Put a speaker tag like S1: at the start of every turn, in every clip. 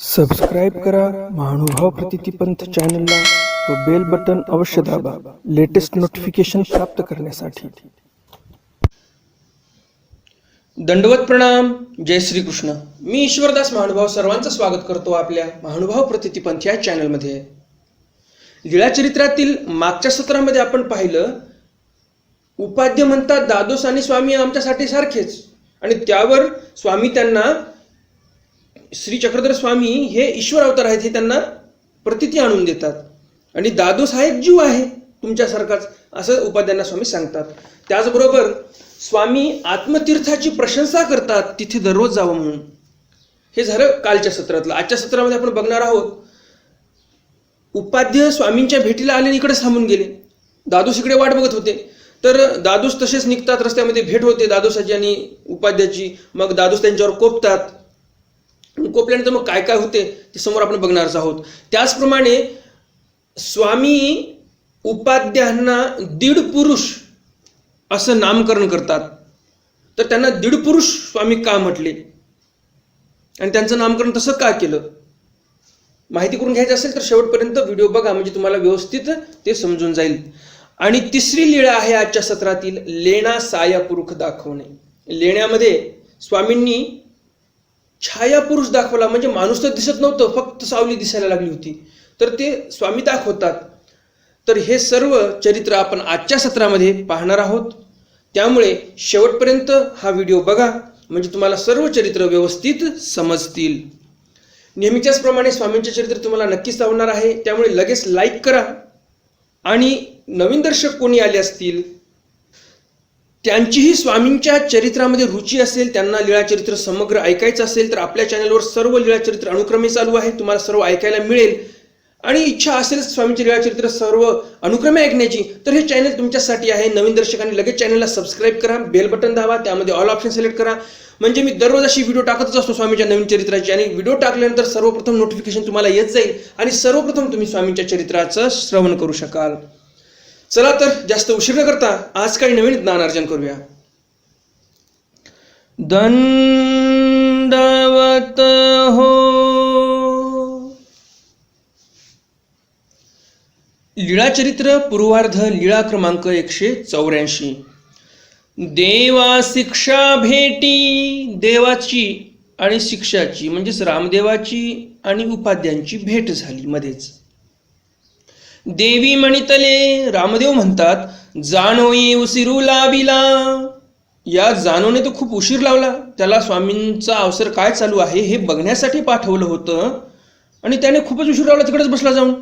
S1: Subscribe करा महानुभाव प्रतितीपंथ चॅनलला व बेल बटन अवश्य दाबा लेटेस्ट नोटिफिकेशन प्राप्त करण्यासाठी.
S2: दंडवत प्रणाम. जय श्री कृष्ण मी ईश्वरदास महानुभाव सर्वांचं स्वागत करतो आपल्या महानुभाव प्रतितीपंथ या चॅनलमध्ये लीळा चरित्रातील मागच्या सत्रामध्ये आपण पाहिलं उपाध्य म्हणतात दादोस आणि स्वामी आमच्यासाठी सारखेच. आणि त्यावर स्वामी त्यांना श्री चक्रधर स्वामी हे ईश्वर अवतार आहेत हे त्यांना प्रतिती आणून देतात. आणि दादोस हा एक जीव आहे तुमच्यासारखाच असं उपाध्यांना स्वामी सांगतात. त्याचबरोबर स्वामी आत्मतीर्थाची प्रशंसा करतात तिथे दररोज जावं म्हणून. हे झालं कालच्या सत्रातलं. आजच्या सत्रामध्ये आपण बघणार आहोत उपाध्य स्वामींच्या भेटीला आले इकडे थांबून गेले. दादूस इकडे वाट बघत होते. तर दादूस तसेच निघतात रस्त्यामध्ये भेट होते दादोसाची आणि उपाध्याची मग दादूस त्यांच्यावर कोपतात. कोपल्यानंतर मग काय काय होते ते समोर आपण बघणारच आहोत. त्याचप्रमाणे स्वामी उपाध्यांना दीड पुरुष असं नामकरण करतात. तर त्यांना दीड पुरुष स्वामी का म्हटले? आणि त्यांचं नामकरण तसं का केलं? माहिती करून घ्यायची असेल तर शेवटपर्यंत व्हिडिओ बघा म्हणजे तुम्हाला व्यवस्थित ते समजून जाईल. आणि तिसरी लीळा आहे आजच्या सत्रातील लेणा साया पुरुष दाखवणे. लेण्यामध्ये स्वामींनी छायापुरुष दाखवला म्हणजे माणूस तर दिसत नव्हतं फक्त सावली दिसायला लागली होती. तर ते स्वामी दाखवतात. तर हे सर्व चरित्र आपण आजच्या सत्रामध्ये पाहणार आहोत. त्यामुळे शेवटपर्यंत हा व्हिडिओ बघा म्हणजे तुम्हाला सर्व चरित्र व्यवस्थित समजतील. नेहमीच्याच प्रमाणे स्वामींचे चरित्र तुम्हाला नक्कीच आवडणार आहे. त्यामुळे लगेच लाईक करा. आणि नवीन दर्शक कोणी आले असतील त्यांचीही स्वामींच्या चरित्रामध्ये रुची असेल त्यांना लीळाचरित्र समग्र ऐकायचं असेल तर आपल्या चॅनलवर सर्व लीळाचरित्र अनुक्रमे चालू आहे तुम्हाला सर्व ऐकायला मिळेल. आणि इच्छा असेल स्वामींचे लीळाचरित्र सर्व अनुक्रमे ऐकण्याची तर हे चॅनल तुमच्यासाठी आहे. नवीन दर्शकांनी लगेच चॅनलला सबस्क्राईब करा बेल बटन दाबा त्यामध्ये ऑल ऑप्शन सिलेक्ट करा. म्हणजे मी दररोज अशी व्हिडिओ टाकतच असतो स्वामीच्या नवीन चरित्राची आणि व्हिडिओ टाकल्यानंतर सर्वप्रथम नोटिफिकेशन तुम्हाला येत जाईल आणि सर्वप्रथम तुम्ही स्वामींच्या चरित्राचं श्रवण करू शकाल. चला तर जास्त उशीर न करता आज काही नवीन ज्ञानार्जन करूया. दंडवत हो. लीळा चरित्र पूर्वार्ध लीळा क्रमांक एकशे चौऱ्याऐंशी. देवा शिक्षा भेटी देवाची आणि शिक्षाची म्हणजेच रामदेवाची आणि उपाध्यांची भेट झाली मध्येच. देवी म्हणितले रामदेव म्हणतात जाणो उशिरू लाविला या जानोने तर खूप उशीर लावला. त्याला स्वामींचा अवसर काय चालू आहे हे बघण्यासाठी पाठवलं होतं आणि त्याने खूपच उशीर लावला तिकडेच बसला जाऊन.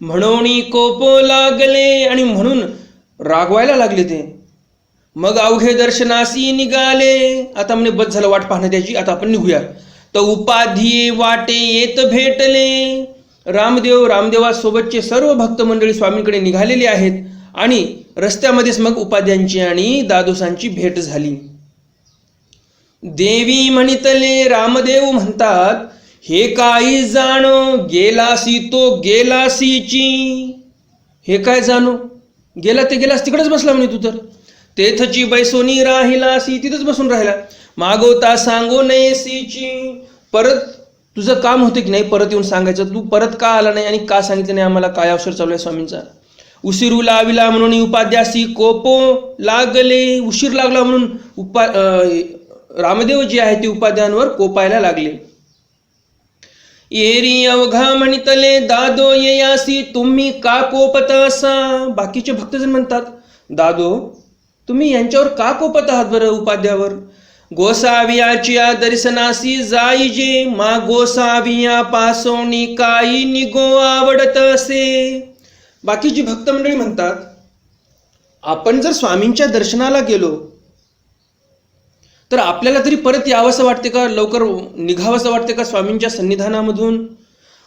S2: म्हणून कोपो लागले आणि म्हणून रागवायला लागले ते. मग अवघे दर्शनासी निघाले. आता म्हणे बस झालं वाट पाहणं त्याची आता आपण निघूया. तर उपाधी वाटे येत भेटले. रामदेव रामदेवासोबतचे सर्व भक्तमंडळी स्वामींकडे निघालेले आहेत आणि रस्त्यामध्येच मग उपाध्यांची आणि दादोसांची भेट झाली. देवी म्हणितले रामदेव म्हणतात हे काही जाणो गेलासी तो गेलासीची. हे काय जाणो? गेला ते गेलास तिकडेच बसला म्हणे तू तर. तेथची बैसोनी राहिलासी तिथंच बसून राहिला. मागवता सांगो नयेसीची. परत तुझं काम होतं की नाही परत येऊन सांगायचं? तू परत का आला नाही आणि का सांगितलं नाही आम्हाला काय अवसर चालू आहे स्वामींचा? उशिरू लाविला म्हणून उपाध्यासी कोपो लागले. उशीर लागला म्हणून उपा रामदेव जे आहे ते उपाध्यांवर कोपायला लागले. एरी अवघा म्हणितले दादो येयासी तुम्ही का कोपता असा? बाकीचे भक्तजन म्हणतात दादो तुम्ही यांच्यावर का कोपत आहात बरं उपाध्यावर? गोसावियाच्या दर्शनासी जाईजे. मा गोसाविया पासोनी काही निगो आवडत असे. बाकीची भक्त मंडळी म्हणतात आपण जर स्वामींच्या दर्शनाला गेलो तर आपल्याला तरी परत यावंसं वाटते का? लवकर निघावंसं वाटते का स्वामींच्या सन्निधानामधून?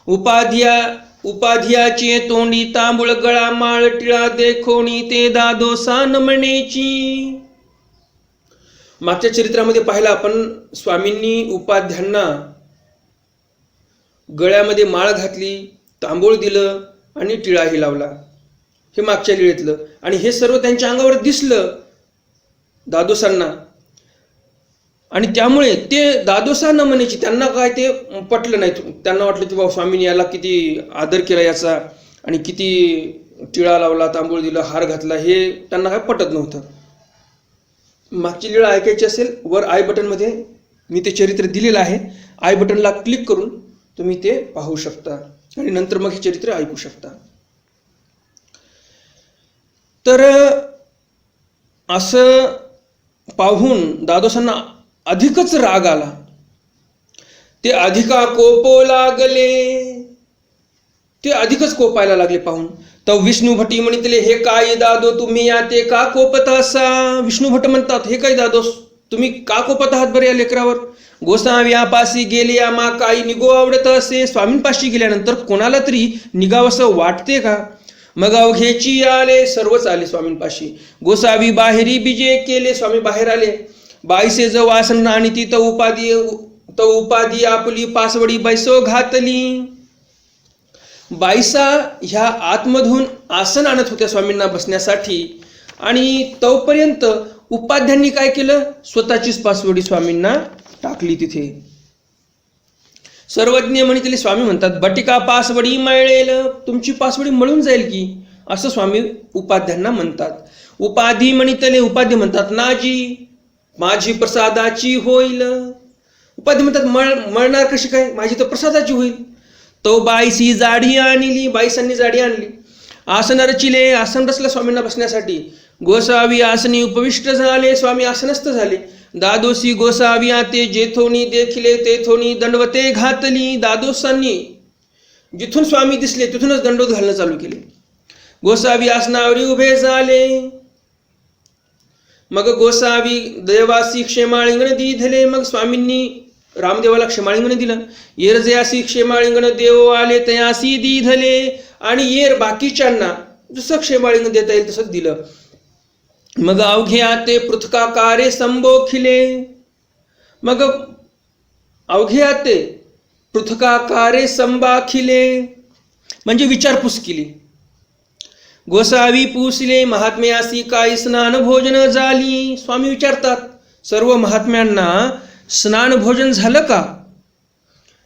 S2: उपाध्या उपाध्याचे तोंडी तांबूळ गळा माळ टिळा देखोणी ते दादोसान म्हणेची मागच्या चरित्रामध्ये पाहिलं आपण स्वामींनी उपाध्यांना गळ्यामध्ये माळ घातली तांबूळ दिलं आणि टिळाही लावला. हे मागच्या लिळेतलं आणि हे सर्व त्यांच्या अंगावर दिसलं दादोसांना. आणि त्यामुळे ते दादोसा न म्हणायची त्यांना काय ते पटलं नाही. त्यांना वाटलं की बाबा स्वामींनी याला किती आदर केला याचा आणि किती टिळा लावला तांबूळ दिला हार घातला हे त्यांना काय पटत नव्हतं. मागची लीळा ऐकायची असेल वर आय बटनमध्ये मी ते चरित्र दिलेलं आहे. आय बटनला क्लिक करून तुम्ही ते पाहू शकता. आणि नंतर मग हे चरित्र ऐकू शकता. तर असं पाहून दादोसांना अधिकच राग आला. ते अधिका कोपो लागले. ते अधिकच कोपायला लागले पाहून. तर विष्णू भटी म्हणितले हे काय दादो तुम्ही या ते का कोपत असा? विष्णू भट म्हणतात हे काय दादोस तुम्ही का कोपत आहात बरे या लेकरावर? गोसाव्यापाशी गेले या मा काही निगो आवडत असे. स्वामींपाशी गेल्यानंतर कोणाला तरी निगावसं वाटते का? मग अवघेची आले. सर्वच आले स्वामींपाशी. गोसावी बाहेरी बिजे केले. स्वामी बाहेर आले. बाईसे जो वासन आणि ती त उपाधी त उपाधी आपली पासवडी बैसो घातली. बाईसा ह्या आतमधून आसन आणत होत्या स्वामींना बसण्यासाठी. आणि तोपर्यंत उपाध्यांनी काय केलं? स्वतःचीच पासवडी स्वामींना टाकली तिथे. सर्वज्ञ म्हणितले स्वामी म्हणतात बटिका पासवडी मळेल तुमची पासवडी मळून जाईल की? असं स्वामी उपाध्यांना म्हणतात. उपाधी म्हणितले उपाधी म्हणतात नाजी माझी प्रसादाची होईल. उपाधी म्हणतात मळ मळणार कशी काय? माझी तर प्रसादाची होईल. तो बाईसी जाडी आणली बाईसांनी जाडी आणली. आसन रचिले आसन रचलं स्वामींना बसण्यासाठी. गोसावी आसनी उपविष्ट झाले स्वामी आसनस्थ झाले. दादोसी गोसावी आते जेथोनी देखिले तेथोनी दंडवते घातली दादोसांनी. जिथून स्वामी दिसले तिथूनच दंडोत घालणं चालू केले. गोसावी आसनावरी उभे झाले. मग गोसावी देवासी क्षेमाळिंगण दिधले. मग स्वामींनी रामदेवाला क्षमाळिंगण दिलं. येर जयासी क्षेमाळिंगण देव आले तयासी दिधले. आणि येर बाकीच्यांना जसं क्षेमाळिंगण देता येईल तसंच दिलं. मग अवघ्या ते पृथकाकारे संबोखिले. मग अवघ्या ते पृथकाकारे संबाखिले. म्हणजे विचारपूस केली गोसावी पुसले महात्म्यासी काय स्नान भोजन झाली. स्वामी विचारतात सर्व महात्म्यांना स्नान भोजन झालं का?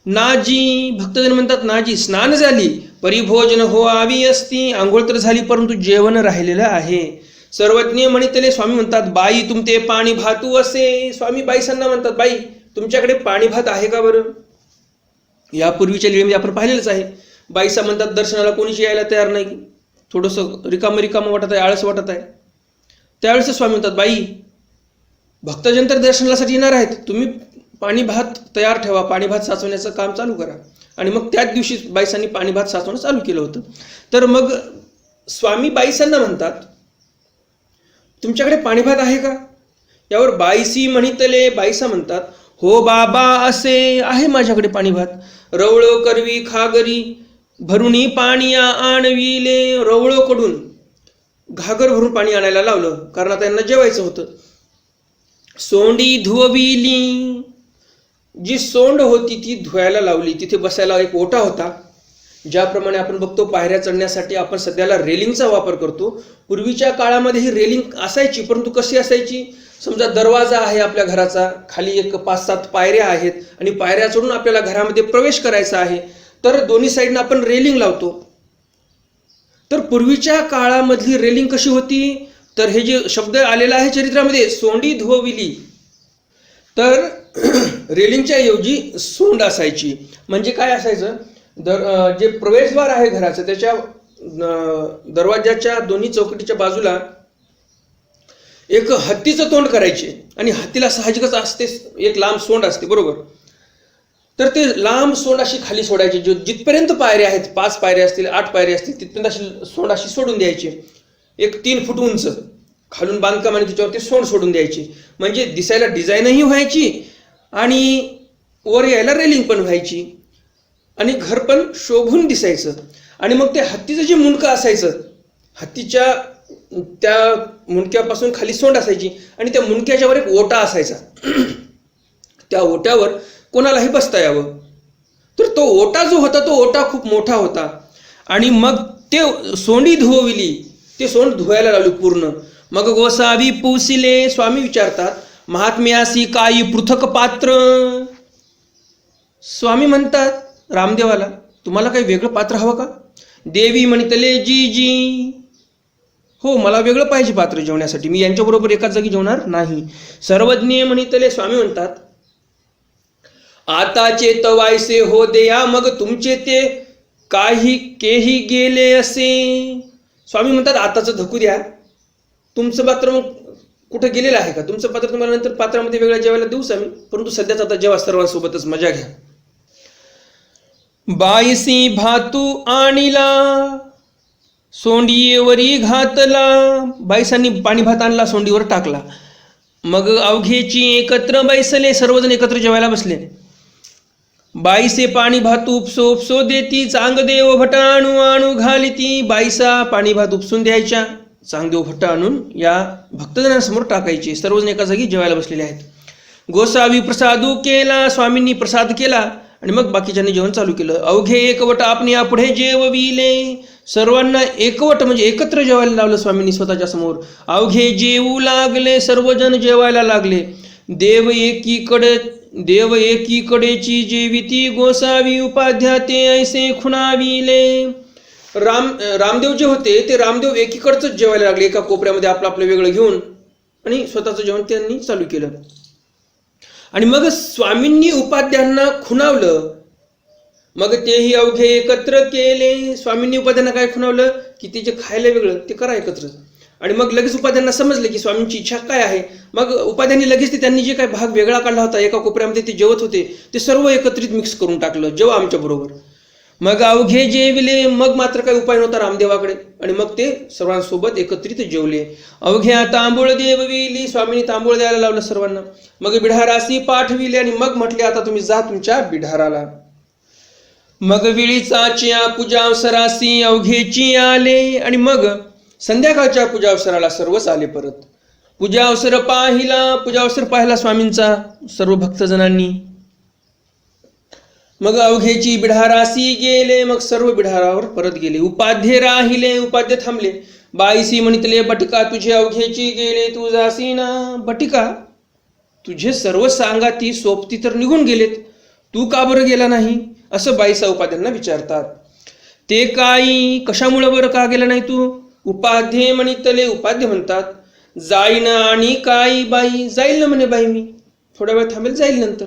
S2: नाजी भक्तजन म्हणतात नाजी स्नान झाली. परिभोजन हो आवी असती आंघोळ तर झाली परंतु जेवण राहिलेलं आहे. सर्वज्ञ म्हणितले स्वामी म्हणतात बाई तुमते पाणी भातू असे. स्वामी बाईसांना म्हणतात बाई तुमच्याकडे पाणी भात आहे का बरं? यापूर्वीच्या लिळीमध्ये आपण पाहिलेलंच आहे. बाईसा म्हणतात दर्शनाला कोणीच यायला तयार नाही. थोडंसं रिकामं रिकामं वाटत आहे आळस वाटत आहे. त्यावेळेस स्वामी म्हणतात बाई भक्तजन तर दर्शनासाठी येणार आहेत. तुम्ही पाणी भात तयार ठेवा. पाणी भात साचवण्याचं काम चालू करा. आणि मग त्याच दिवशी बाईसांनी पाणी भात साचवणं चालू केलं होतं. तर मग स्वामी बाईसांना म्हणतात तुमच्याकडे पाणी भात आहे का? यावर बाईसी म्हणितले बाईसा म्हणतात हो बाबा असे आहे माझ्याकडे पाणी भात. रवळो करवी खागरी भरुणी पाणी आणविले रवळोकडून घागर भरून पाणी आणायला लावलं. कारण आता त्यांना जेवायचं होतं. सोंडी धुवविली जी सोंड होती ती धुवायला लावली. तिथे बसायला एक ओटा होता. ज्याप्रमाणे आपण बघतो पायऱ्या चढण्यासाठी आपण सध्याला रेलिंगचा वापर करतो. पूर्वीच्या काळामध्ये ही रेलिंग असायची परंतु कशी असायची? समजा दरवाजा आहे आपल्या घराचा खाली एक पाच सात पायऱ्या आहेत आणि पायऱ्या चढून आपल्याला घरामध्ये प्रवेश करायचा आहे तर दोन्ही साईडनं आपण रेलिंग लावतो. तर पूर्वीच्या काळामधली रेलिंग कशी होती? तर हे जे शब्द आलेला आहे चरित्रामध्ये सोंडी धुवविली. तर रेलिंगच्या ऐवजी सोंड असायची. म्हणजे काय असायचं? दर जे प्रवेशद्वार आहे घराचं त्याच्या दरवाज्याच्या दरवाजाच्या दोन्ही चौकटीच्या बाजूला एक हत्तीचं तोंड करायचे. आणि हत्तीला साहजिकच असते एक लांब सोंड असते बरोबर? तर ते लांब सोंड अशी खाली सोडायची. जो जिथपर्यंत पायऱ्या आहेत पाच पायऱ्या असतील आठ पायऱ्या असतील तिथपर्यंत अशी सोंड अशी सोडून द्यायची. एक तीन फूट उंच. खालून बांधकाम आणि त्याच्यावरती सोंड सोडून द्यायची. म्हणजे दिसायला डिझाईनही व्हायची आणि वर यायला रेलिंग पण व्हायची. आणि घर पण शोभून दिसायचं. आणि मग ते हत्तीचं जे मुंडकं असायचं हत्तीच्या त्या मुंडक्यापासून खाली सोंड असायची आणि त्या मुंडक्याच्यावर एक ओटा असायचा. त्या ओट्यावर कोणालाही बसता यावं. तर तो ओटा जो होता तो ओटा खूप मोठा होता. आणि मग ते सोंडी धुवविली. ते सोंड धुवायला लावली पूर्ण. मग गोसावी पुसिले स्वामी विचारतात महात्म्यासी काही पृथक पात्र? स्वामी म्हणतात रामदेवाला तुम्हाला काही वेगळं पात्र हवं का? देवी म्हणतले जी जी. हो मला वेगळं पाहिजे पात्र जेवण्यासाठी. मी यांच्याबरोबर एकाच जागी जेवणार नाही. सर्वज्ञ म्हणितले स्वामी म्हणतात आताचे तवायसे हो देया मग तुमचे ते काही केही गेले असे. स्वामी म्हणतात आताचं धकू द्या. तुमचं पात्र मग कुठं गेलेलं आहे का? तुमचं पात्र तुम्हाला नंतर पात्रामध्ये वेगळ्या जेवायला देऊच आम्ही परंतु सध्याच आता जेव्हा सर्वांसोबतच मजा घ्या. बाईसी भातू आणिला सोंडीवरी घातला. बाईसांनी पाणी भात आणला सोंडीवर टाकला. मग अवघेची एकत्र बैसले सर्वजण एकत्र जेवायला बसले. बाईसे पाणी भात उपसो उपसो देती चांगदेव भटा आणू आणू घालिती. बाईसा पाणी भात उपसून द्यायच्या चांगदेव भट्ट आणून या भक्तजनांसमोर टाकायचे. सर्वजण एका जागी जेवायला बसलेले आहेत. गोसावी प्रसादू केला स्वामींनी प्रसाद केला आणि मग बाकीच्यांनी जेवण चालू केलं. अवघे एकवट आपण पुढे जेवविले. सर्वांना एकवट म्हणजे एकत्र जेवायला लावलं स्वामींनी स्वतःच्या समोर. अवघे जेवू लागले सर्वजण जेवायला लागले. देव एकीकडे देव एकीकडेची जेविती गोसावी उपाध्या ते ऐसे खुणाविले. राम रामदेव जे होते ते रामदेव एकीकडचंच जेवायला लागले. एका कोपऱ्यामध्ये आपलं आपलं वेगळं घेऊन आणि स्वतःचं जेवण त्यांनी चालू केलं. आणि मग स्वामींनी उपाध्यांना खुणावलं. मग तेही अवघे एकत्र केले. स्वामींनी उपाध्यांना काय खुणावलं? की ते जे खायला वेगळं ते करा एकत्र. आणि मग लगेच उपाध्यांना समजलं की स्वामींची इच्छा काय आहे? मग उपाध्यांनी लगेच ते त्यांनी जे काय भाग वेगळा काढला होता एका कोपऱ्यामध्ये ते जेवत होते ते सर्व एकत्रित मिक्स करून टाकलं जेव्हा आमच्या बरोबर. मग अवघे जेविले मग मात्र काही उपाय नव्हता रामदेवाकडे. आणि मग ते सर्वांसोबत एकत्रित जेवले. अवघ्या तांबूळ देवविली स्वामींनी तांबूळ द्यायला लावलं सर्वांना. मग बिढारासी पाठविले आणि मग म्हटले आता तुम्ही जा तुमच्या बिढाराला. मग विळीचा पूजा सरासी अवघेची आले. आणि मग संध्याकाळच्या पूजा अवसराला सर्वच आले परत. पूजा अवसर पाहिला पूजा अवसर पाहिला स्वामींचा सर्व भक्तजनांनी. मग अवघेची बिढारासी गेले मग सर्व बिढारावर परत गेले. उपाध्ये राहिले उपाध्ये थांबले. बाईसी म्हणितले बटिका तुझे अवघेची गेले तुझासी ना बटिका तुझे सर्व सांगा ती सोबती तर निघून गेलेत. तू का बरं गेला नाही? असं बाईसा उपाध्यांना विचारतात. ते काही कशामुळं बरं का गेला नाही तू? उपाध्ये म्हणितले उपाध्य म्हणतात. जाईन आणि काई बाई? जाईल ना म्हणे बाई मी. थोड्या वेळ थांबेल जाईल नंतर.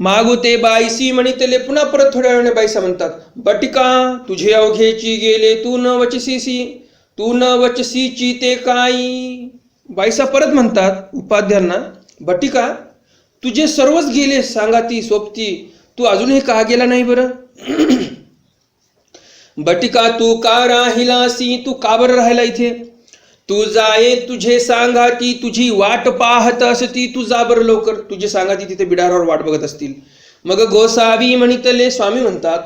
S2: मागू ते बाईसी म्हणितले पुन्हा परत थोड्या वेळाने बाईसा म्हणतात. बटिका तुझे अवघेची गेले तू न वचसीसी तू न वचसीची ते काही बाईसा परत म्हणतात उपाध्यांना बटिका तुझे सर्वच गेले सांगाती सोबती तू अजूनही का गेला नाही बरं? बटिका तू का राहिलासी तू काबर राहिला इथे? तू जाये तुझे सांगा की तुझी वाट पाहत असती तू जाबर लवकर. तुझे सांगा ती तिथे बिडारावर वाट बघत असतील. मग गोसावी म्हणितले स्वामी म्हणतात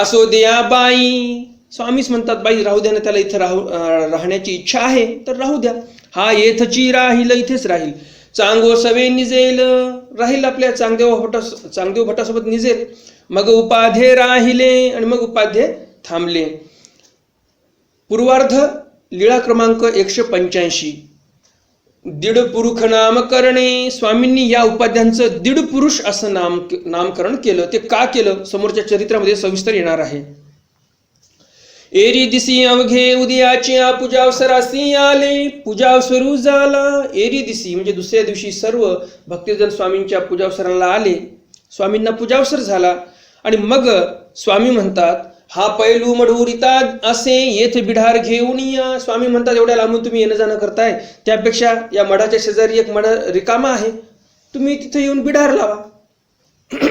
S2: असो द्या बाई. स्वामीच म्हणतात बाई राहू द्या ना त्याला इथे राहू राहण्याची इच्छा आहे तर राहू द्या. हा येथची राहील इथेच राहील. चांगो सवे निजेल. राहील आपल्या चांगदेव भटा चांगदेव भटासोबत निजेल. मग उपाध्ये राहिले आणि मग उपाध्ये थांबले. पूर्वार्ध लीळा क्रमांक एकशे पंच्याऐंशी. दीड पुरुष नाम करणे. स्वामींनी या उपाध्यांचं दीड पुरुष असं नाम नामकरण केलं. ते का केलं? समोरच्या चरित्रामध्ये सविस्तर येणार आहे. एरी दिसी अवघे उदयाच्या पूजावसरासी आले. पूजावसरू झाला. एरी दिसी म्हणजे दुसऱ्या दिवशी सर्व भक्तजन स्वामींच्या पूजावसराला आले. स्वामींना पूजावसर झाला. आणि मग स्वामी म्हणतात हा पैलू मढुरिता असे येथे बिढार घेऊन या. स्वामी म्हणतात एवढ्या लांबून तुम्ही येणं जाणं करताय. त्यापेक्षा या मठाच्या शेजारी एक मढ रिकामा आहे. तुम्ही तिथे येऊन बिढार लावा.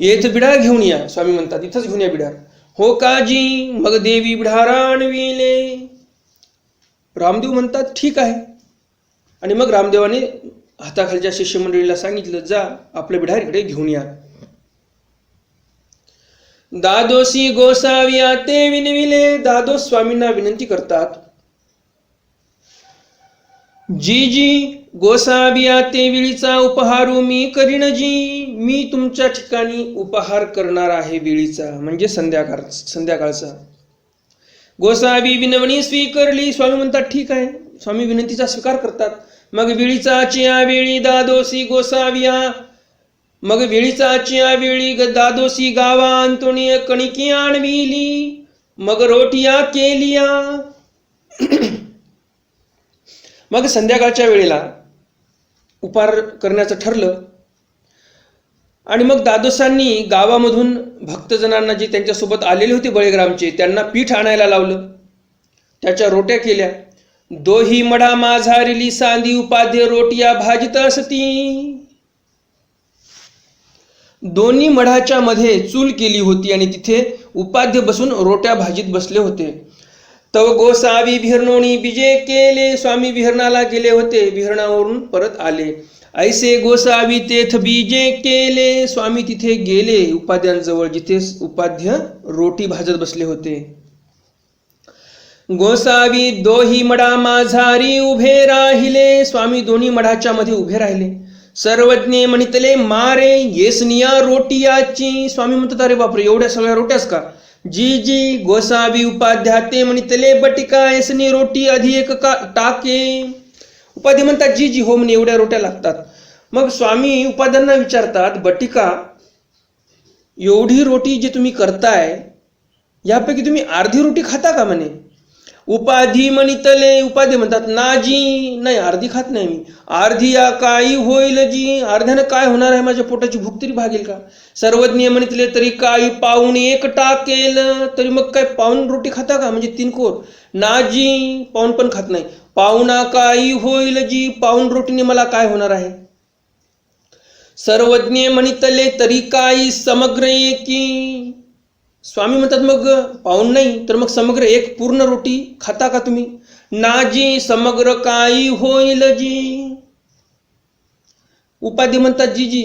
S2: येथे बिढार घेऊन या स्वामी म्हणतात. इथंच घेऊन या बिढार. हो काजी मग देवी बिढारा आणविले. रामदेव म्हणतात ठीक आहे. आणि मग रामदेवाने हाताखालच्या शिष्यमंडळीला सांगितलं जा आपलं बिढार इकडे घेऊन या. दादोसी गोसावी आते विनविले दादोस स्वामींना विनंती करतात जी जी गोसावी आते विळीचा उपहारू मी करीन जी मी तुमच्या ठिकाणी उपहार करणार आहे विळीचा म्हणजे संध्याकाळ संध्याकाळचा गोसावी विनवणी स्वीकारली स्वामी म्हणतात ठीक आहे स्वामी विनंतीचा स्वीकार करतात मग विळीचा चिया वेळी दादोसी गोसाविया मग विळीचा चिया वेळी ग दादोसी गावा अंतोणी कणिकी आणविली मग रोटिया केलिया. मग संध्याकाळच्या वेळेला उपार करण्याचं ठरलं. आणि मग दादोसांनी गावामधून भक्तजनांना जे त्यांच्यासोबत आलेले होते बळीग्रामचे त्यांना पीठ आणायला लावलं. त्याच्या रोट्या केल्या. दोही मडा माझारिली सांदी उपाध्य रोटिया भाजित असती. दोन्ही मढाच्या मध्ये चूल केली होती आणि तिथे उपाध्य बसून रोट्या भाजीत बसले होते. तव गोसावी विहरणोणी विजय केले स्वामी विहरणाला गेले होते विहरणावरून परत आले. ऐसे गोसावी तेथ बीजे केले स्वामी तिथे गेले उपाध्यांजवळ जिथे उपाध्य रोटी भाजत बसले होते. गोसावी दोही मडा माझारी उभे राहिले स्वामी दोन्ही मढाच्या मध्ये उभे राहिले. सर्वज्ञ म्हणितले मारे येसनिया रोटियाची. स्वामी म्हणतात अरे बापरे एवढ्या सगळ्या रोट्यास का? जी जी गोसावी उपाध्याते म्हणितले बटिका येसनी रोटी आधी एक का टाके. उपाधी म्हणतात जी जी हो म्हणे एवढ्या रोट्या लागतात. मग स्वामी उपाध्यांना विचारतात बटिका एवढी रोटी जी तुम्ही करताय यापैकी तुम्ही अर्धी रोटी खाता का? म्हणे. उपाधी म्हणितले उपाधी म्हणतात नाजी नाही अर्धी खात नाही मी. अर्धी या काही होईल जी अर्ध्यानं काय होणार आहे माझ्या पोटाची भूक तरी भागेल का? सर्वज्ञ म्हणितले तरी काही पाऊण एक टाकेल तरी मग काय पाऊन रोटी खाता का? म्हणजे तीन कोर. नाजी पाऊन पण खात नाही. पाहुणा काही होईल जी पाऊन रोटीने मला काय होणार आहे? सर्वज्ञ म्हणितले तरी काही समग्र एकी स्वामी म्हणतात मग पाहून नाही तर मग समग्र एक पूर्ण रोटी खाता का तुम्ही? नाजी समग्र काही होईल जी. उपाधी म्हणतात जी जी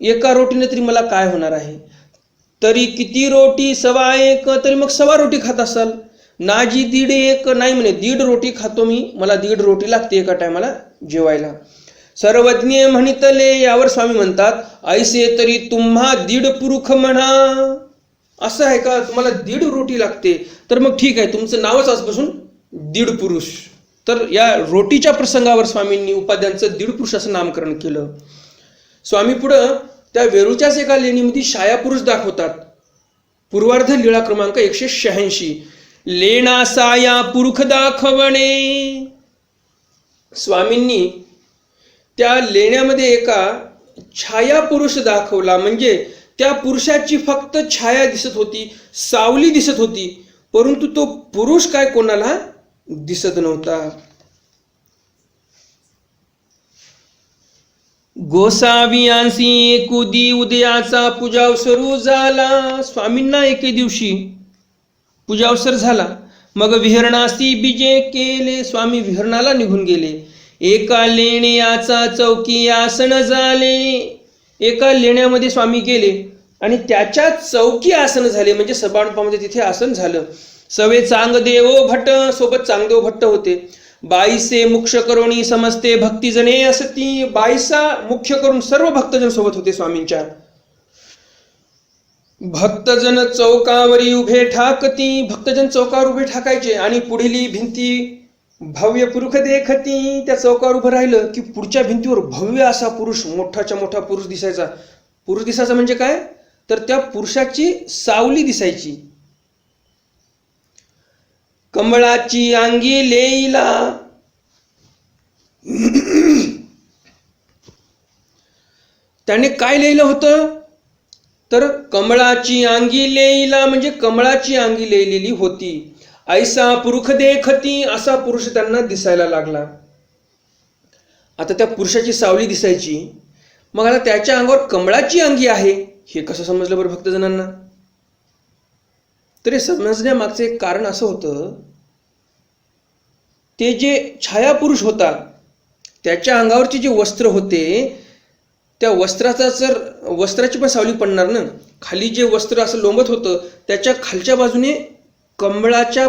S2: एका रोटीने तरी मला काय होणार आहे? तरी किती रोटी सवा एक तरी मग सवा रोटी खात असाल. नाजी दीड एक नाही म्हणे दीड रोटी खातो मी मला दीड रोटी लागते एका टायमाला जेवायला. सर्वज्ञ म्हणितले यावर स्वामी म्हणतात ऐसे तरी तुम्हा दीड पुरुख म्हणा. असं आहे का? तुम्हाला दीड रोटी लागते. तर मग ठीक आहे तुमचं नावच आजपासून दीड पुरुष. तर या रोटीच्या प्रसंगावर स्वामींनी उपाध्यांचं दीड पुरुष असं नामकरण केलं. स्वामी पुढं त्या वेरूच्याच एका लेणीमध्ये शाया पुरुष दाखवतात. पूर्वार्ध लीळा क्रमांक एकशे शहाऐंशी. लेणा साया पुरुख दाखवणे. स्वामींनी त्या लेण्यामध्ये एका छाया पुरुष दाखवला. म्हणजे त्या पुरुषाची फक्त छाया दिसत होती सावली दिसत होती परंतु तो पुरुष काय कोणाला दिसत नव्हता. गोसावियांसी एकुदी उदयाचा पूजावसरू झाला. स्वामींना एके दिवशी पूजावसर झाला. मग विहरणासी बीजे केले. स्वामी विहरणाला निघून गेले. एका लेण्याचा चौकी आसन झाले. एका लेण्यामध्ये स्वामी गेले आणि त्याच्या चौकी आसन झाले म्हणजे सभामंडपामध्ये तिथे आसन झालं. सवे चांगदेव भट्ट सोबत चांगदेव भट्ट होते. बाईसे मुख्य करोणी समजते भक्तिजने असती. बाईसा मुख्य करून सर्व भक्तजन सोबत होते स्वामींच्या. भक्तजन चौकावरी उभे ठाकती. भक्तजन चौकावर उभे ठाकायचे आणि पुढील भिंती भव्य पुरुष देखती त्या चौकावर उभं राहिलं की पुढच्या भिंतीवर भव्य असा पुरुष मोठाच्या मोठा पुरुष दिसायचा. पुरुष दिसायचा म्हणजे काय? तर त्या पुरुषाची सावली दिसायची. कमळाची अंगी लेईला. त्याने काय लिहिलं होतं? तर कमळाची अंगी लेईला म्हणजे कमळाची अंगी लिहिलेली होती. ऐसा पुरुष देखती असा पुरुष त्यांना दिसायला लागला. आता त्या पुरुषाची सावली दिसायची. मग आता त्याच्या अंगावर कमळाची अंगी आहे. हे कसं समजलं बरं भक्तजनांना तर हे समजण्यामागचं एक कारण असं होतं ते जे छायापुरुष होता त्याच्या अंगावरचे जे वस्त्र होते त्या वस्त्राचा जर वस्त्राची पण सावली पडणार ना? खाली जे वस्त्र असं लोंबत होतं त्याच्या खालच्या बाजूने कमळाच्या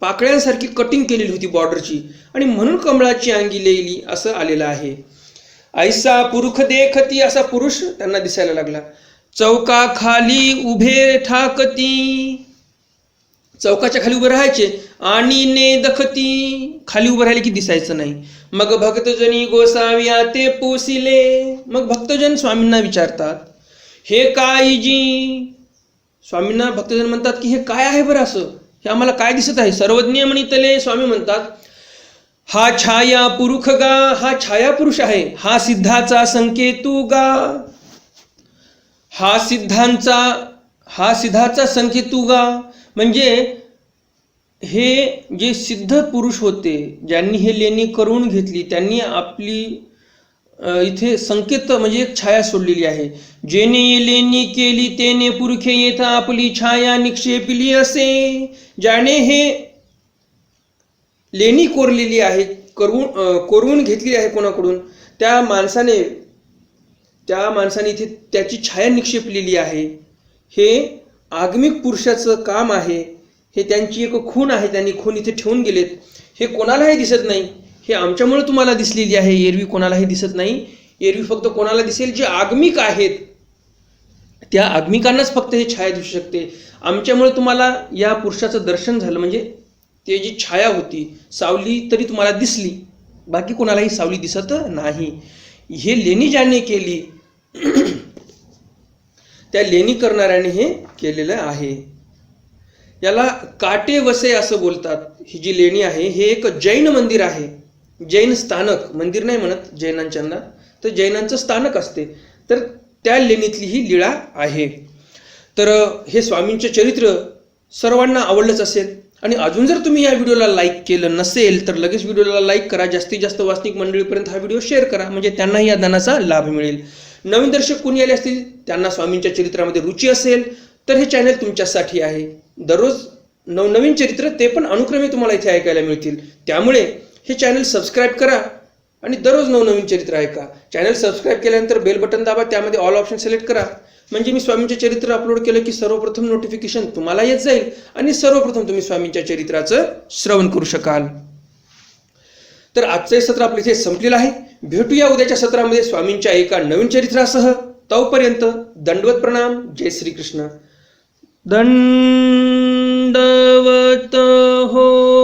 S2: पाकळ्यांसारखी कटिंग केलेली होती बॉर्डरची आणि म्हणून कमळाची अंगी लेली असं आलेलं आहे. ऐसा पुरुख देखती असा पुरुष त्यांना दिसायला लागला. चौका खाली उभे ठाकती. चौकाच्या खाली उभे राहायचे आणि ने दखती खाली उभं राहिले की दिसायचं नाही. मग भक्तजनी गोसाव्या ते पोसिले. मग भक्तजन स्वामींना विचारतात हे काय जी स्वामींना भक्तजन म्हणतात की हे काय आहे बरं असं? हे आम्हाला काय दिसत आहे? सर्वज्ञ म्हणितले स्वामी म्हणतात हा छाया पुरुख गा हा छाया पुरुष आहे हा सिद्धाचा संकेतू गा. हा सिद्धांचा हा सिद्धाचा संकेतू गा. म्हणजे हे जे सिद्ध पुरुष होते ज्यांनी हे लेणी करून घेतली त्यांनी आपली इथे संकेत म्हणजे एक छाया सोडलेली आहे. जेने ये लेणी केली तेने पुरखे येता आपली छाया निक्षेपली असे. ज्याने हे लेणी कोरलेली आहे करून कोरवून घेतली आहे कोणाकडून त्या माणसाने त्या माणसाने इथे त्याची छाया निक्षेपलेली आहे. हे आगमिक पुरुषाचं काम आहे. हे त्यांची एक खून आहे त्यांनी खून इथे ठेवून गेलेत. हे कोणालाही दिसत नाही. हे आमच्यामुळे तुम्हाला दिसलेली आहे एरवी कोणालाही दिसत नाही. एरवी फक्त कोणाला दिसेल जे आगमिक आहेत. त्या आगमिकांनाच फक्त हे छाया दिसू शकते. आमच्यामुळे तुम्हाला या पुरुषाचं दर्शन झालं म्हणजे ते जी छाया होती सावली तरी तुम्हाला दिसली. बाकी कोणालाही सावली दिसत नाही. हे लेणी ज्याने केली त्या लेणी करणाऱ्याने हे केलेलं आहे. याला काटे वसे असं बोलतात. ही जी लेणी आहे हे एक जैन मंदिर आहे. जैन स्थानक मंदिर नाही म्हणत जैनांच्यांना तर जैनांचं स्थानक असते. तर त्या लेणीतली ही लीळा आहे. तर हे स्वामींचे चरित्र सर्वांना आवडलंच असेल. आणि अजून जर तुम्ही या व्हिडिओला लाईक केलं नसेल तर लगेच व्हिडिओला लाईक करा. जास्तीत जास्त वाचनिक मंडळीपर्यंत हा व्हिडिओ शेअर करा. म्हणजे त्यांनाही या दानाचा लाभ मिळेल. नवीन दर्शक कोणी आले असतील त्यांना स्वामींच्या चरित्रामध्ये रुची असेल तर हे चॅनल तुमच्यासाठी आहे. दररोज नवनवीन चरित्र ते पण अनुक्रमे तुम्हाला इथे ऐकायला मिळतील. त्यामुळे हे चॅनल सबस्क्राईब करा आणि दररोज नवनवीन चरित्र ऐका. चॅनल सबस्क्राईब केल्यानंतर बेल बटन दाबा त्यामध्ये ऑल ऑप्शन सिलेक्ट करा. म्हणजे मी स्वामींचे चरित्र अपलोड केलं की सर्वप्रथम नोटिफिकेशन तुम्हाला येत जाईल आणि सर्वप्रथम तुम्ही स्वामींच्या चरित्राचं श्रवण करू शकाल. तर आजचं हे सत्र आपलं इथे संपलेलं आहे. भेटूया उद्याच्या सत्रामध्ये स्वामींच्या एका नवीन चरित्रासह. तोपर्यंत दंडवत प्रणाम. जय श्रीकृष्ण. हो.